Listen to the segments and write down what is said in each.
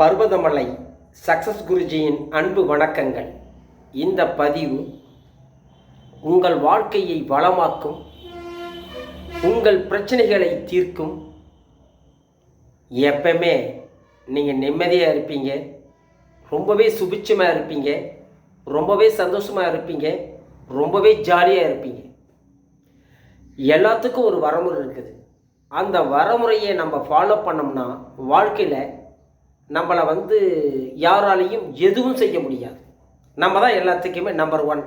Parvathamalai success குருஜியின் அன்பு வணக்கங்கள். இந்த பதிவு உங்கள் வாழ்க்கையை வளமாக்கும் உங்கள் பிரச்சனைகளை தீர்க்கும். எப்பவுமே நீங்கள் நிம்மதியாக இருப்பீங்க ரொம்பவே சுபிட்சமாக இருப்பீங்க ரொம்பவே சந்தோஷமாக இருப்பீங்க ரொம்பவே ஜாலியாக இருப்பீங்க. எல்லாத்துக்கும் ஒரு வரமுறை இருக்குது. அந்த வரமுறையை நம்ம ஃபாலோ பண்ணோம்னா வாழ்க்கையில் நம்மளை வந்து யாராலையும் எதுவும் செய்ய முடியாது. நம்ம தான் எல்லாத்துக்குமே நம்பர் ஒன்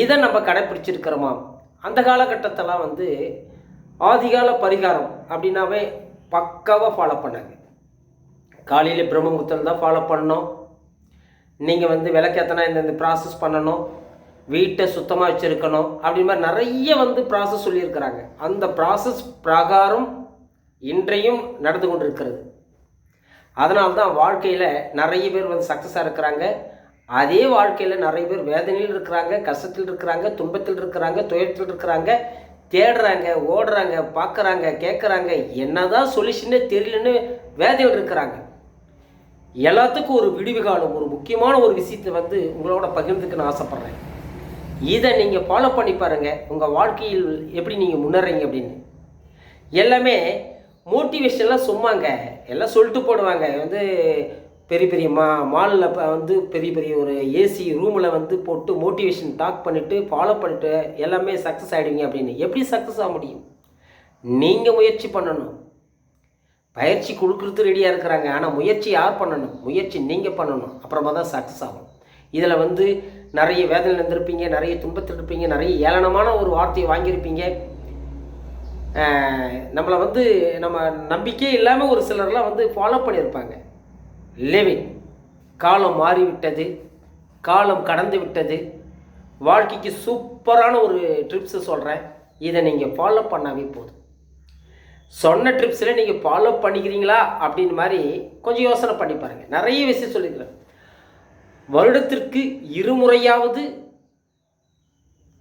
இதை நம்ம கடைப்பிடிச்சிருக்கிறோமா? அந்த காலகட்டத்தெல்லாம் வந்து ஆதிகால பரிகாரம் அப்படின்னாவே பக்காவாக ஃபாலோ பண்ணாங்க. காலையில் பிரம்மமுத்தல் தான் ஃபாலோ பண்ணோம். நீங்கள் வந்து விளக்கேத்தனா இந்த ப்ராசஸ் பண்ணணும். வீட்டை சுத்தமாக வச்சுருக்கணும் அப்படி மாதிரி நிறைய வந்து ப்ராசஸ் சொல்லியிருக்கிறாங்க. அந்த ப்ராசஸ் பிரகாரம் இன்றையும் நடந்து கொண்டு இருக்கிறது அதனால தான் வாழ்க்கையில் நிறைய பேர் வந்து சக்ஸஸாக இருக்கிறாங்க. அதே வாழ்க்கையில் நிறைய பேர் வேதனையில் இருக்கிறாங்க கஷ்டத்தில் இருக்கிறாங்க துன்பத்தில் இருக்கிறாங்க துயரத்தில் இருக்கிறாங்க. தேடுறாங்க ஓடுறாங்க பார்க்குறாங்க கேட்குறாங்க என்னதான் சொல்யூஷனே தெரியலன்னு வேதையில் இருக்கிறாங்க. எல்லாத்துக்கும் ஒரு விடிவு காலம் ஒரு முக்கியமான ஒரு விஷயத்தை வந்து உங்களோட பகிர்ந்துக்கு நான் ஆசைப்பட்றேன். இதை நீங்கள் ஃபாலோ பண்ணி பாருங்கள் உங்கள் வாழ்க்கையில் எப்படி நீங்கள் முன்னேறீங்க அப்படின்னு. எல்லாமே மோட்டிவேஷன்லாம் சும்மாங்க எல்லாம் சொல்லிட்டு போடுவாங்க வந்து பெரிய பெரிய மா மாலில் வந்து பெரிய பெரிய ஒரு ஏசி ரூமில் வந்து போட்டு மோட்டிவேஷன் டாக் பண்ணிவிட்டு ஃபாலோ பண்ணிட்டு எல்லாமே சக்ஸஸ் ஆகிடுவீங்க அப்படின்னு. எப்படி சக்ஸஸ் ஆக முடியும்? நீங்கள் முயற்சி பண்ணணும். பயிற்சி கொடுக்குறது ரெடியாக இருக்கிறாங்க. ஆனால் முயற்சி யார் பண்ணணும்? முயற்சி நீங்கள் பண்ணணும். அப்புறமா தான் சக்ஸஸ் ஆகும். இதில் வந்து நிறைய வேதனையில் இருந்திருப்பீங்க நிறைய துன்பத்தில் இருப்பீங்க நிறைய ஏளனமான ஒரு வார்த்தையை வாங்கியிருப்பீங்க. நம்மளை வந்து நம்ம நம்பிக்கையே இல்லாமல் ஒரு சிலர்லாம் வந்து ஃபாலோ பண்ணியிருப்பாங்க. லிவிங் காலம் மாறிவிட்டது. காலம் கடந்து விட்டது. வாழ்க்கைக்கு சூப்பரான ஒரு ட்ரிப்ஸை சொல்கிறேன் இதை நீங்கள் ஃபாலோ பண்ணாவே போதும். சொன்ன ட்ரிப்ஸில் நீங்கள் ஃபாலோ பண்ணிக்கிறீங்களா? அப்படின்னு மாதிரி கொஞ்சம் யோசனை பண்ணி பாருங்கள் நிறைய விஷயம் சொல்லியிருக்கிறேன். வருடத்திற்கு இருமுறையாவது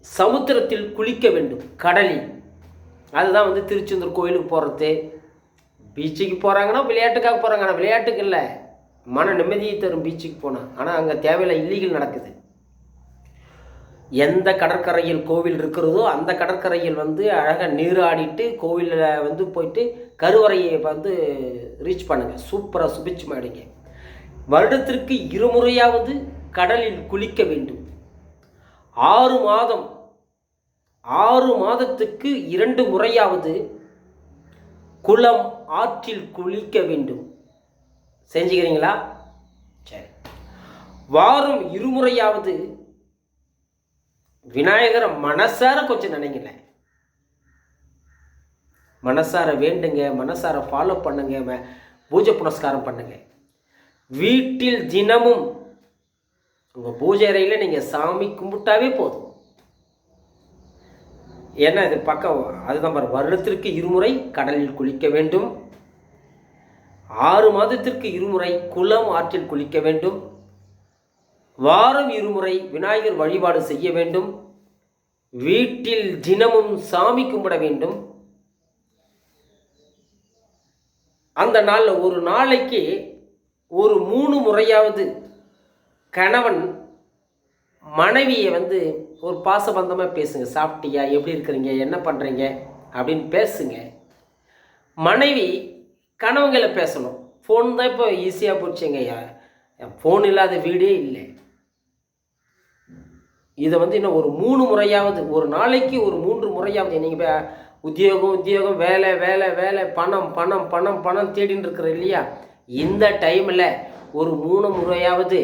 சமுத்திரத்தில் குளிக்க வேண்டும். கடலில். அதுதான் வந்து திருச்செந்தூர் கோயிலுக்கு போகிறது பீச்சுக்கு போகிறாங்கன்னா விளையாட்டுக்காக போகிறாங்க ஆனால் விளையாட்டுக்கு இல்லை. மன நிம்மதியை தரும் பீச்சுக்கு போனால் ஆனால் அங்கே தேவையில்லை இல்லீகல் நடக்குது. எந்த கடற்கரையில் கோவில் இருக்கிறதோ அந்த கடற்கரையில் வந்து அழகாக நீராடிட்டு கோவிலில் வந்து போயிட்டு கருவறையை வந்து ரீச் பண்ணுங்கள் சூப்பராக சுபிச்சு மாடிங்க. வருடத்திற்கு இருமுறையாவது கடலில் குளிக்க வேண்டும். ஆறு மாதம் ஆறு மாதத்துக்கு இரண்டு முறையாவது குளம் ஆற்றில் குளிக்க வேண்டும். செஞ்சுக்கிறீங்களா? சரி. வாரம் இருமுறையாவது விநாயகரை மனசார கொஞ்சம் நினைங்களேன் மனசார வேண்டுங்க மனசார ஃபாலோ பண்ணுங்க பூஜை புனஸ்காரம் பண்ணுங்க. வீட்டில் தினமும் உங்கள் பூஜை அறையில் நீங்கள் சாமி கும்பிட்டாவே போதும். ஏன்னா இது பக்கம் அதுதான் பாரு வருடத்திற்கு இருமுறை கடலில் குளிக்க வேண்டும். ஆறு மாதத்திற்கு இருமுறை குளம் ஆற்றில் குளிக்க வேண்டும். வாரம் இருமுறை விநாயகர் வழிபாடு செய்ய வேண்டும். வீட்டில் தினமும் சாமி கும்பிட வேண்டும். அந்த நாளில் ஒரு நாளைக்கு ஒரு மூணு முறையாவது கணவன் மனைவியை வந்து ஒரு பாசபந்தமாக பேசுங்க சாப்பிட்டியா எப்படி இருக்கிறீங்க என்ன பண்ணுறீங்க அப்படின்னு பேசுங்க. மனைவி கணவங்களை பேசணும். ஃபோன் தான் இப்போ ஈஸியாக போச்சுங்க ஃபோன் இல்லாத வீடே இல்லை. இதை வந்து இன்னும் ஒரு மூணு முறையாவது ஒரு நாளைக்கு ஒரு மூன்று முறையாவது நீங்கள் உத்தியோகம் உத்தியோகம் வேலை வேலை வேலை பணம் பணம் பணம் பணம் தேடின்னு இருக்கிற இல்லையா? இந்த டைமில் ஒரு மூணு முறையாவது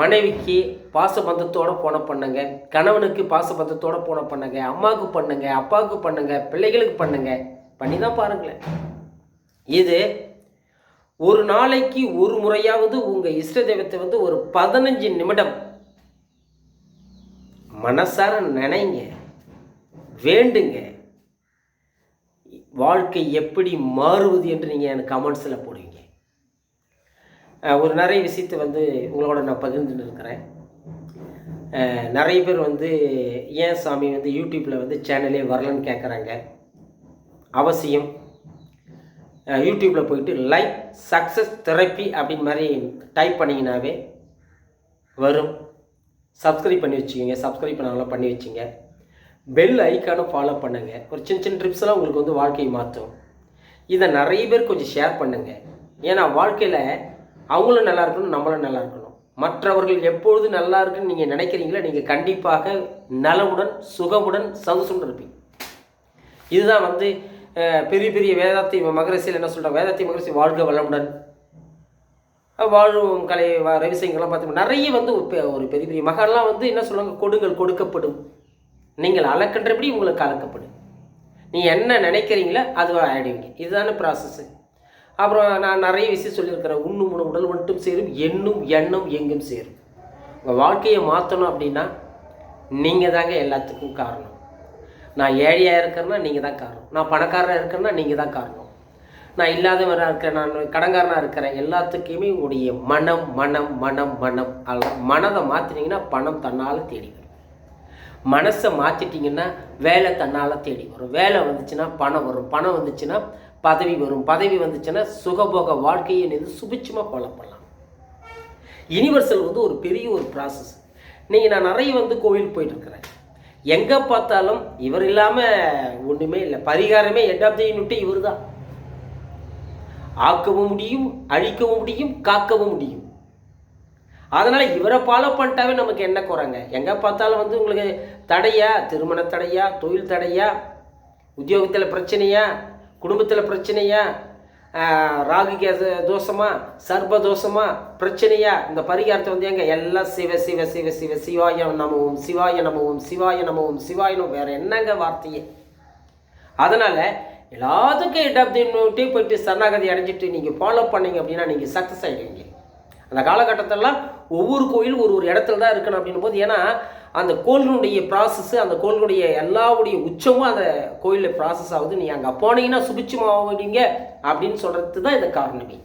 மனைவிக்கு பாசபந்தத்தோடு போன பண்ணுங்க. கணவனுக்கு பாசபந்தத்தோடு போன பண்ணுங்க. அம்மாவுக்கு பண்ணுங்க அப்பாவுக்கு பண்ணுங்க பிள்ளைகளுக்கு பண்ணுங்க. பண்ணி தான் பாருங்களேன். இது ஒரு நாளைக்கு ஒரு முறையாவது உங்கள் இஷ்ட தெய்வத்தை வந்து ஒரு பதினஞ்சு நிமிடம் மனசார நினைங்க வேண்டுங்க. வாழ்க்கை எப்படி மாறுவது என்று நீங்கள் எனக்கு கமெண்ட்ஸில் போடுவீங்க. ஒரு நிறைய விஷயத்தை வந்து உங்களோட நான் பகிர்ந்துட்டு இருக்கிறேன். நிறைய பேர் வந்து ஏன் சாமி வந்து யூடியூப்பில் வந்து சேனலே வரலன்னு கேட்குறாங்க அவசியம். யூடியூப்பில் போயிட்டு லைஃப் சக்ஸஸ் தெரப்பி அப்படின்னு மாதிரி டைப் பண்ணிங்கனாவே வரும். சப்ஸ்கிரைப் பண்ணி வச்சுக்கோங்க சப்ஸ்கிரைப் பண்ணாலும் பண்ணி வச்சுங்க. பெல் ஐக்கானும் ஃபாலோ பண்ணுங்கள் ஒரு சின்ன சின்ன ட்ரிப்ஸ் எல்லாம் உங்களுக்கு வந்து வாழ்க்கையை மாற்றும். இதை நிறைய பேர் கொஞ்சம் ஷேர் பண்ணுங்கள் ஏன்னா வாழ்க்கையில் அவங்களும் நல்லா இருக்கணும் நம்மளும் நல்லா இருக்கணும். மற்றவர்கள் எப்பொழுது நல்லா இருக்குன்னு நீங்கள் நினைக்கிறீங்களோ நீங்கள் கண்டிப்பாக நலவுடன் சுகமுடன் சந்தோஷமுடன் இருப்பீங்க. இதுதான் வந்து பெரிய பெரிய வேதாத்தி மகரிஷியில் என்ன சொல்கிறாங்க வேதாத்தி மகரிசி வாழ்க வளமுடன். வாழும் கலை வ- பார்த்தீங்கன்னா நிறைய வந்து ஒரு பெ- ஒரு பெரிய பெரிய மகன்லாம் வந்து என்ன சொல்லுவாங்க கொடுங்கள் கொடுக்கப்படும். நீங்கள் அளக்கின்றபடி உங்களுக்கு அளக்கப்படும் நீங்கள் என்ன நினைக்கிறீங்களோ அது ஆயிடுவீங்க. இதுதானே ப்ராசஸ்ஸு அப்புறம் நான் நிறைய விஷயம் சொல்லியிருக்கிறேன். உண்ணும் உணவு உடல் மட்டும் சேரும் எண்ணும் எண்ணம் எங்கும் சேரும். உங்கள் வாழ்க்கையை மாற்றணும் அப்படின்னா நீங்கள் தாங்க எல்லாத்துக்கும் காரணம். நான் ஏழையாக இருக்கிறேன்னா நீங்கள் தான் காரணம். நான் பணக்காரனாக இருக்கிறேன்னா நீங்கள் தான் காரணம். நான் இல்லாதவராக இருக்கிறேன் நான் கடங்காரனாக இருக்கிறேன் எல்லாத்துக்குமே உங்களுடைய மனம் மனம் மனம் மனம். அல்ல மனதை மாற்றினீங்கன்னா பணம் தன்னால் தேடி வரும். மனசை மாற்றிட்டிங்கன்னா வேலை தன்னால் தேடி வரும். வேலை வந்துச்சுன்னா பணம் வரும். பணம் வந்துச்சுன்னா பதவி வரும். பதவி வந்துச்சுன்னா சுகபோக வாழ்க்கையை நீ சுபிச்சமாக ஃபாலோ பண்ணலாம். யூனிவர்சல் வந்து ஒரு பெரிய ஒரு ப்ராசஸ் நீங்கள் நான் நிறைய வந்து கோவில் போயிட்டுருக்கிறேன். எங்கே பார்த்தாலும் இவர் இல்லாமல் ஒன்றுமே இல்லை. பரிகாரமே எட் ஆஃப் தி யூனிட்டு இவர் தான் ஆக்கவும் முடியும் அழிக்கவும் முடியும் காக்கவும் முடியும். அதனால் இவரை ஃபாலோ பண்ணிட்டாவே நமக்கு என்ன குறைங்க? எங்கே பார்த்தாலும் வந்து உங்களுக்கு தடையா திருமண தடையா தொழில் தடையா உத்தியோகத்தில் பிரச்சனையா குடும்பத்தில் பிரச்சனையா? ராகு கேச தோஷமா? சர்ப தோஷமா? பிரச்சனையா? இந்த பரிகாரத்தை வந்து எங்க எல்லாம் சிவ சிவ சிவ சிவ சிவாய நமவும் சிவாய நமவும் சிவாய நமவும் சிவாயனும் வேற என்னங்க வார்த்தையே? அதனால் எல்லாத்துக்கும் ஹெட் தி போயிட்டு சரணாகதி அடைஞ்சிட்டு நீங்கள் ஃபாலோ பண்ணீங்க அப்படின்னா நீங்கள் சக்ஸஸ் ஆகிடுவீங்க அந்த காலகட்டத்திலலாம் ஒவ்வொரு கோயிலும் ஒரு ஒரு இடத்துல தான் இருக்கணும் அப்படின்னும் போது ஏன்னா அந்த கோள்களுடைய ப்ராசஸ்ஸு அந்த கோள்களுடைய எல்லாவுடைய உச்சமும் அந்த கோயிலில் ப்ராசஸ் ஆகுது. நீ அங்கே போனீங்கன்னா சுபிச்சமாவீங்க அப்படின்னு சொல்கிறது தான் இந்த காரணமே.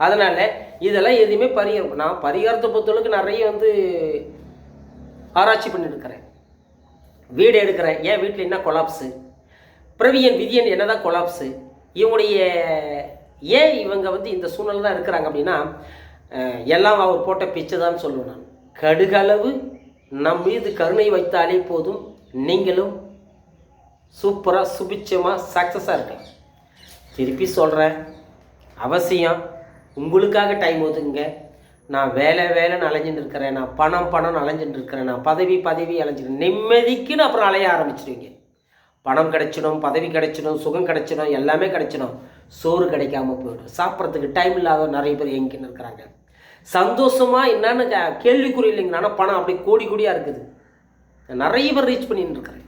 அதனால் இதெல்லாம் எதுவுமே பரிகாரம் நான் பரிகாரத்தை பொறுத்தளவுக்கு நிறைய வந்து ஆராய்ச்சி பண்ணியிருக்கிறேன் வீடு எடுக்கிறேன். ஏன் வீட்டில் என்ன கொலாப்ஸு பிரவியன் விதியன் என்னதான் கொலாப்ஸு இவங்களுடைய ஏன் இவங்க வந்து இந்த சூழ்நிலை தான் இருக்கிறாங்க அப்படின்னா எல்லாம் அவர் போட்ட பிச்சை தான் சொல்லுவேன் நான். கடுகளவு நம் மீது கருணை வைத்தாலே போதும். நீங்களும் சூப்பராக சுபிச்சமாக சக்ஸஸாக இருக்கலாம். திருப்பி சொல்கிறேன் அவசியம் உங்களுக்காக டைம் ஒதுங்க நான் வேலை வேலைன்னு அலைஞ்சிட்டு இருக்கிறேன். நான் பணம் பணம் அலைஞ்சிட்டு இருக்கிறேன். நான் பதவி பதவி அலைஞ்சிருக்கேன் நிம்மதிக்குன்னு அப்புறம் அலைய ஆரம்பிச்சிடுவீங்க பணம் கிடைச்சிடும் பதவி கிடைச்சிடும் சுகம் கிடைச்சிடும் எல்லாமே கிடைச்சிடும். சோறு கிடைக்காம போயிடும். சாப்பிட்றதுக்கு டைம் இல்லாத நிறைய பேர் எங்கின்னு இருக்கிறாங்க. சந்தோஷமாக என்னன்னு கேள்விக்குறி இல்லைங்க. ஆனால் பணம் அப்படி கோடி கோடியாக இருக்குது. நிறைய பேர் ரீச் பண்ணிட்டு இருக்கிறேன்.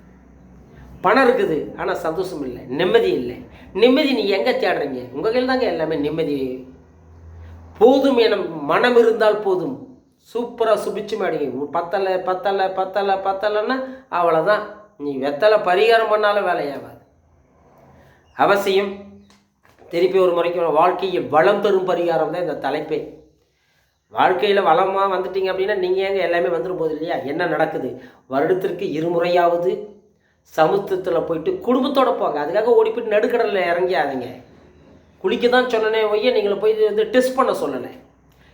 பணம் இருக்குது ஆனால் சந்தோஷம் இல்லை. நிம்மதி இல்லை. நிம்மதி நீ எங்கே தேடுறீங்க? உங்கள் கையில் தாங்க எல்லாமே நிம்மதி. போதும் என மனம் இருந்தால் போதும். சூப்பராக சுபிச்சு மாடிங்க. பத்தலை பத்தலை பத்தலை பத்தலைன்னா அவ்வளோதான் நீ வெத்தலை பரிகாரம் பண்ணாலும் வேலையாகாது அவசியம். திருப்பி ஒரு முறைக்கு வாழ்க்கையில் வளம் தரும் பரிகாரம் தான் இந்த தலைப்பே. வாழ்க்கையில் வளமாக வந்துட்டீங்க அப்படின்னா நீங்கள் ஏங்க எல்லாமே வந்துடும் போது இல்லையா? என்ன நடக்குது? வருடத்திற்கு இருமுறையாவது சமுத்திரத்தில் போயிட்டு குடும்பத்தோடு போங்க. அதுக்காக ஓடி போயிட்டு நடுக்கடலில் இறங்கியாதீங்க. குளிக்க தான் சொன்னனே ஒய்ய நீங்களை போய் வந்து டெஸ்ட் பண்ண சொல்லலை.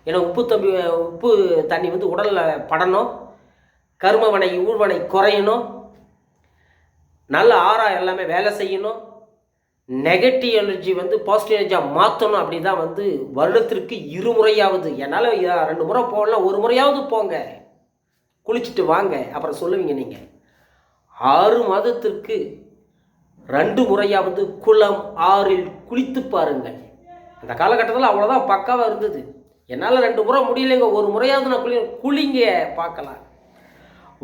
ஏன்னா உப்பு தம்பி உப்பு தண்ணி வந்து உடலில் படணும். கருமவனை ஊழ்வனை குறையணும். நல்ல ஆறா எல்லாமே வேலை செய்யணும். நெகட்டிவ் எனர்ஜி வந்து பாசிட்டிவ் எனர்ஜியாக மாற்றணும் அப்படி தான் வந்து வருடத்திற்கு இருமுறையாவது. என்னால் ரெண்டு முறை போகலாம் ஒரு முறையாவது போங்க. குளிச்சுட்டு வாங்க. அப்புறம் சொல்லுவீங்க நீங்கள் ஆறு மாதத்திற்கு ரெண்டு முறையாவது குளம் ஆறில் குளித்து பாருங்கள். அந்த காலகட்டத்தில் அவ்வளோதான் பக்காவாக இருந்தது. என்னால் ரெண்டு முறை முடியலைங்க ஒரு முறையாவது நான் குளி குளிங்க பார்க்கலாம்.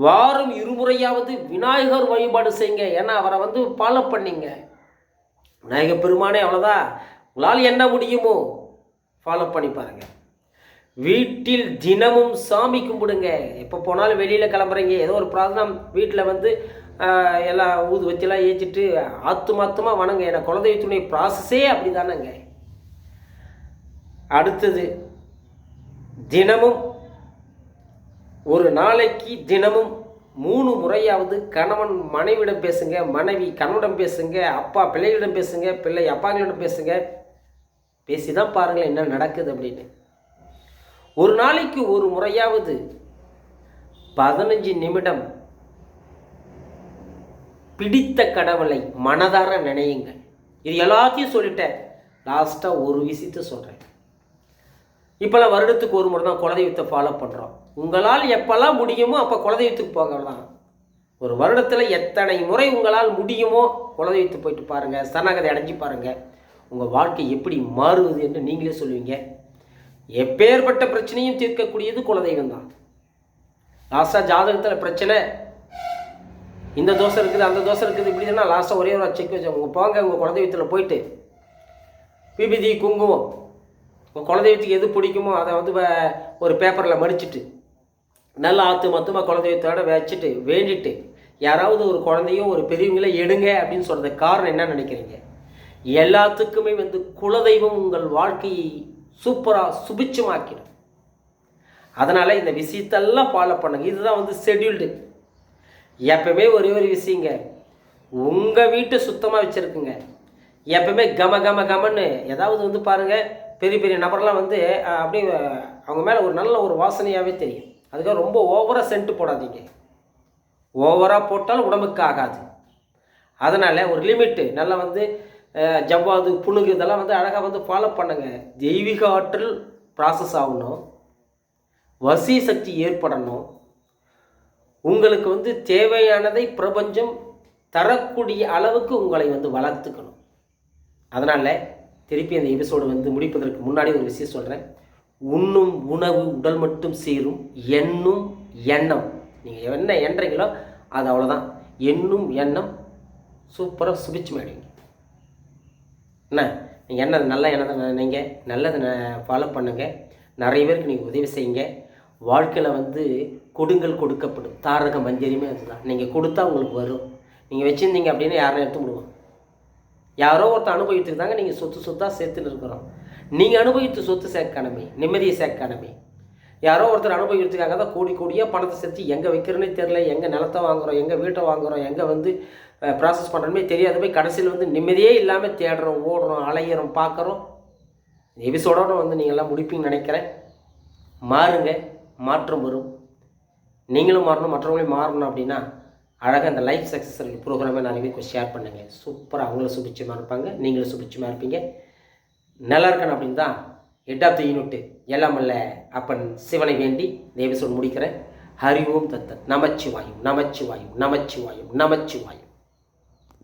வாரம் இருமுறையாவது விநாயகர் வழிபாடு செய்யுங்க. ஏன்னா அவரை வந்து ஃபாலோ பண்ணிங்க. விநாயக பெருமானே அவ்வளோதான் உங்களால் என்ன முடியுமோ ஃபாலோ பண்ணி பாருங்க. வீட்டில் தினமும் சாமி கும்பிடுங்க. எப்போ போனாலும் வெளியில் கிளம்புறீங்க. ஏதோ ஒரு பிரார்த்தனம் வீட்டில் வந்து எல்லாம் ஊது வச்செல்லாம் ஏற்றிட்டு ஆத்துமாத்தமாக வணங்க. ஏன்னா குலதெய்வத்துடைய ப்ராசஸே அப்படி தானேங்க அடுத்தது தினமும் ஒரு நாளைக்கு தினமும் மூணு முறையாவது கணவன் மனைவியிடம் பேசுங்க மனைவி கணவனிடம் பேசுங்க அப்பா பிள்ளைகளிடம் பேசுங்க பிள்ளை அப்பாக்களிடம் பேசுங்க. பேசி தான் பாருங்களேன் என்ன நடக்குது அப்படின்னு. ஒரு நாளைக்கு ஒரு முறையாவது பதினஞ்சு நிமிடம் பிடித்த கடவுளை மனதார நினையுங்கள். இது எல்லாத்தையும் சொல்லிட்டேன். லாஸ்ட்டாக ஒரு விஷயத்த சொல்கிறேன் இப்போல்லாம் வருடத்துக்கு ஒரு முறை தான் குலதெய்வத்தை ஃபாலோ பண்ணுறோம் உங்களால் எப்போல்லாம் முடியுமோ அப்போ குலதெய்வத்துக்கு போகலாம் ஒரு வருடத்தில் எத்தனை முறை உங்களால் முடியுமோ குலதெய்வத்துக்கு போயிட்டு பாருங்கள் சரணாகதை அடைஞ்சு பாருங்கள் உங்கள் வாழ்க்கை எப்படி மாறுவது என்று நீங்களே சொல்லுவீங்க. எப்பேற்பட்ட பிரச்சனையும் தீர்க்கக்கூடியது குலதெய்வம் தான். லாஸ்ட்டாக ஜாதகத்தில் பிரச்சனை இந்த தோசை இருக்குது அந்த தோசை இருக்குது இப்படி தானே லாஸ்ட்டாக ஒரே ஒரு செக் வச்சு உங்கள் போங்க உங்கள் குலதெய்வத்தில் போயிட்டு. பிபிதி குங்குமம். உங்கள் குலதெய்வத்துக்கு எது பிடிக்குமோ அதை வந்து வ- ஒரு பேப்பரில் மடிச்சிட்டு. நல்லா ஆற்று மொத்தமாக குலதெய்வத்தோட வச்சுட்டு வேண்டிட்டு யாராவது ஒரு குழந்தையோ ஒரு பெரியவங்கள எடுங்க அப்படின்னு சொல்கிறது காரணம் என்ன நினைக்கிறீங்க? எல்லாத்துக்குமே வந்து குலதெய்வம் உங்கள் வாழ்க்கையை சூப்பராக சுபிச்சமாக்கிடும் அதனால் இந்த விஷயத்தெல்லாம் ஃபாலோ பண்ணுங்க. இதுதான் வந்து ஷெட்யூல்டு எப்பவுமே ஒரே ஒரு விஷயங்க. உங்கள் வீட்டை சுத்தமாக வச்சுருக்குங்க. எப்பவுமே கம கம கமன்னு ஏதாவது வந்து பாருங்கள் பெரிய பெரிய நபர்லாம் வந்து அப்படியே அவங்க மேலே ஒரு நல்ல ஒரு வாசனையாகவே தெரியும். அதுக்காக ரொம்ப ஓவராக சென்ட் போடாதீங்க. ஓவராக போட்டால் உடம்புக்கு ஆகாது. அதனால் ஒரு லிமிட்டு நல்லா வந்து ஜவ்வாது புணுகு இதெல்லாம் வந்து அழகாக வந்து ஃபாலோ பண்ணுங்கள் தெய்வீக ஆற்றல் ப்ராசஸ் ஆகணும். வசி சக்தி ஏற்படணும். உங்களுக்கு வந்து தேவையானதை பிரபஞ்சம் தரக்கூடிய அளவுக்கு உங்களை வந்து வளர்த்துக்கணும். அதனால் திருப்பி அந்த எபிசோடு வந்து முடிப்பதற்கு முன்னாடி ஒரு விஷயம் சொல்கிறேன் உண்ணும் உணவு உடல் மட்டும் சேரும் எண்ணும் எண்ணம். நீங்கள் என்ன எண்ணுறீங்களோ அது அவ்வளோதான் எண்ணும் எண்ணம் சூப்பராக சுபிச்சு மாடுவீங்க என்ன நீங்கள் என்ன நல்ல எண்ணத்தை நினைங்க நல்லதை ஃபாலோ பண்ணுங்கள் நிறைய பேருக்கு நீங்கள் உதவி செய்யுங்க. வாழ்க்கையில் வந்து கொடுங்கள் கொடுக்கப்படும். தாரக மஞ்சரியுமே அதுதான். நீங்கள் கொடுத்தா உங்களுக்கு வரும். நீங்கள் வச்சுருந்தீங்க அப்படின்னு யாரும் எடுத்து விடுவோம் யாரோ ஒருத்தர் அனுபவித்துக்கு தாங்க நீங்கள் சொத்து சொத்தாக சேர்த்துன்னு இருக்கிறோம். நீங்கள் அனுபவித்து சொத்து சேர்க்கணுமே நிம்மதியை சேர்க்கணுமே யாரோ ஒருத்தர் அனுபவிக்கிறதுக்காக தான் கோடி கோடியாக பணத்தை சேர்த்து எங்கே வைக்கிறேனே தெரில எங்கே நிலத்தை வாங்குறோம் எங்கே வீட்டை வாங்குறோம் எங்கே வந்து ப்ராசஸ் பண்ணுறோமே தெரியாத. போய் கடைசியில் வந்து நிம்மதியே இல்லாமல் தேடுறோம் ஓடுறோம் அலையிறோம் பார்க்குறோம். எபிசோடோட வந்து நீங்கள்லாம் முடிப்பீங்கன்னு நினைக்கிறேன். மாறுங்க மாற்றம் வரும். நீங்களும் மாறணும் மற்றவங்களையும் மாறணும் அப்படின்னா அழகாக அந்த லைஃப் சக்ஸஸ் ப்ரோக்ராமை நிறைய பேருக்கு ஷேர் பண்ணுங்கள் சூப்பராக அவங்களும் சுபிச்சமாக இருப்பாங்க நீங்களும் சுபிச்சமாக இருப்பீங்க. நல்லா இருக்கணும் அப்படின்னு தான் ஹெட் ஆஃப் த யூனிட் எல்லாம் அல்ல அப்பன் சிவனை வேண்டி இந்த முடிக்கிறேன் ஹரி ஓம் தத்தன். நமச்சிவாயும் நமச்சிவாயும் நமச்சிவாயும் நமச்சிவாயும்.